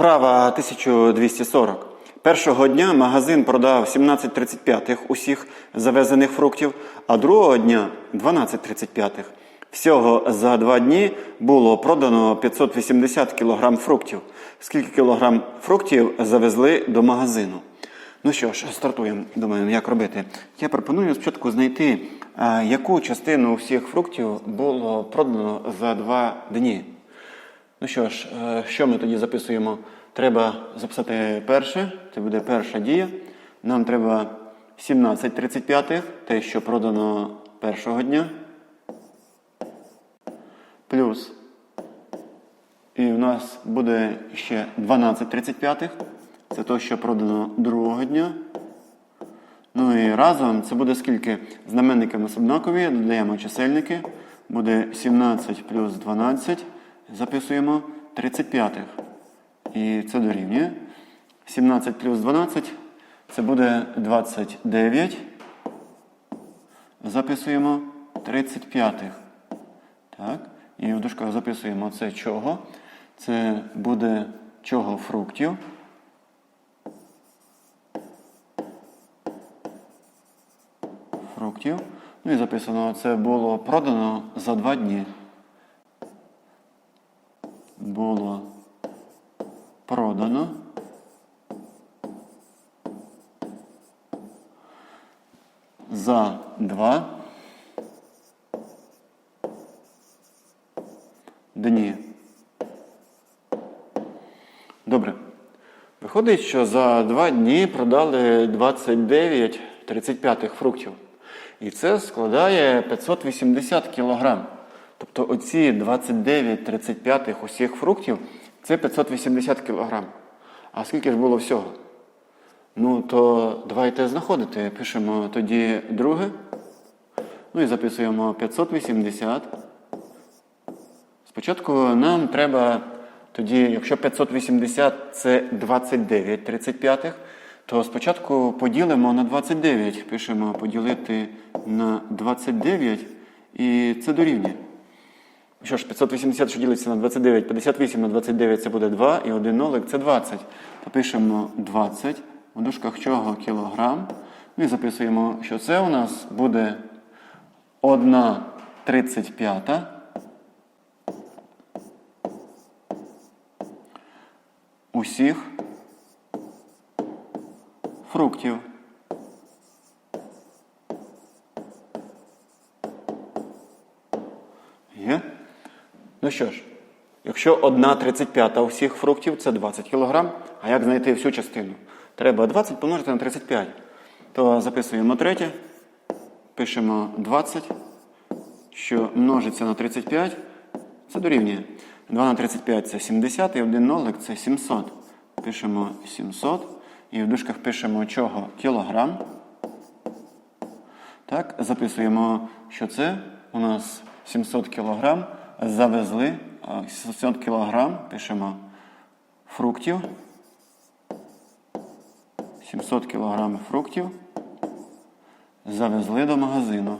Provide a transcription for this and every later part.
Вправа 1240. Першого дня магазин продав 17,35 усіх завезених фруктів, а другого дня 12,35. Всього за два дні було продано 580 кг фруктів. Скільки кілограм фруктів завезли до магазину? Ну що ж, стартуємо. Думаємо, як робити. Я пропоную спочатку знайти, яку частину всіх фруктів було продано за два дні. Ну що ж, е, що ми тоді записуємо? Треба записати перше, це буде перша дія. Нам треба 17,35, те, що продано першого дня. Плюс. І в нас буде ще 12,35. Це те, що продано другого дня. Ну і разом це буде скільки? Знаменники у нас однакові, додаємо чисельники. Буде 17 плюс 12. Записуємо 35. І це дорівнює. 17 плюс 12 це буде 29. Записуємо 35. Так. І в дужках записуємо це чого. Це буде чого фруктів. Фруктів. Ну і записано, це було продано за два дні. Було продано. За два дні. Добре. Виходить, що за два дні продали 29 35 фруктів. І це складає 580 кілограм. Тобто оці 29 35 усіх фруктів це 580 кілограм. А скільки ж було всього? Ну, то давайте знаходити. Пишемо тоді друге. Ну і записуємо 580. Спочатку нам треба тоді, якщо 580 це 29 35, то спочатку поділимо на 29. Пишемо поділити на 29 і це дорівнює. Що ж, 580, що ділиться на 29, 58 на 29 це буде 2, і 1 нолик це 20. То пишемо 20, у дужках чого кілограм. Ну і записуємо, що це у нас буде 1 35. Усіх фруктів. Є? Ну що ж, якщо 1,35 усіх фруктів це 20 кг, а як знайти всю частину? Треба 20 помножити на 35. То записуємо третє, пишемо 20, що множиться на 35, це дорівнює. 2 на 35 це 70, і 1 нолик це 700. Пишемо 700. І в дужках пишемо чого? Кілограм. Так, записуємо, що це у нас 700 кілограм. Завезли 700 кілограм, пишемо фруктів. 700 кілограм фруктів. Завезли до магазину.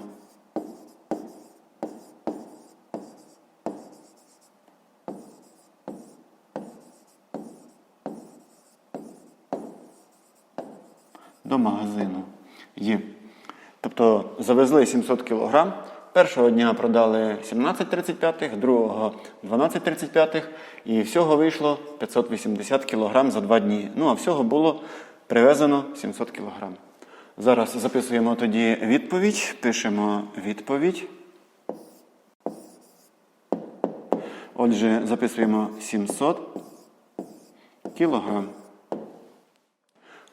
до магазину. Є. Тобто завезли 700 кг. Першого дня продали 17,35, другого 12,35 і всього вийшло 580 кг за два дні. Ну а всього було привезено 700 кг. Зараз записуємо тоді відповідь, пишемо відповідь. Отже, записуємо 700 кілограм.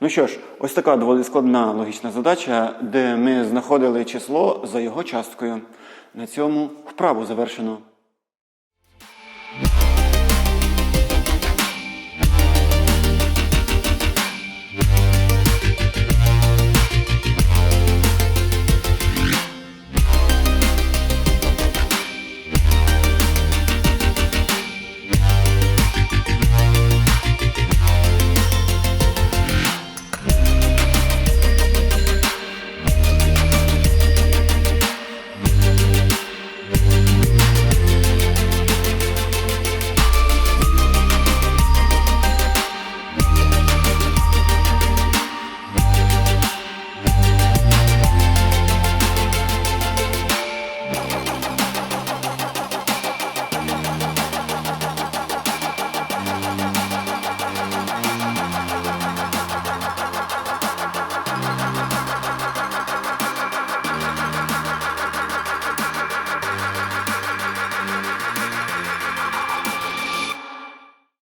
Ну що ж, ось така доволі складна логічна задача, де ми знаходили число за його часткою. На цьому вправу завершено.